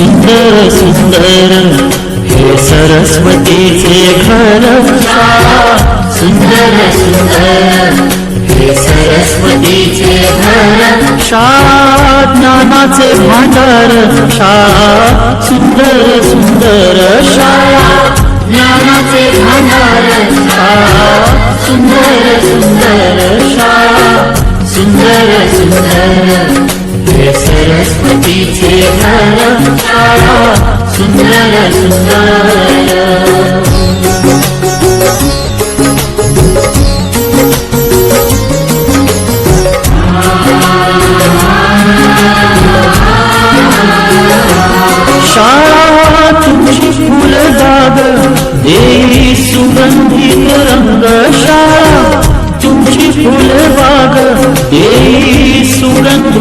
सुंदर सुंदर. हे सरस्वतीचे घर सुंदर सुंदर. हे सरस्वतीचे घर शाळा ज्ञानाचे भांडार शाळा सुंदर सुंदर शाळा ज्ञानाचे भांडार शाळा सुंदर सुंदर शाळा सुंदर सुंदर. सरस्वतीचे सुंदर सुंदर सुगंधित रंग शाळा तुमची फुलबाग ए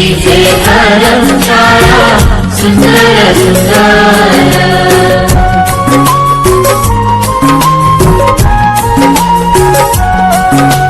हे सरस्वतीचे घर शाळा सुंदर। thank you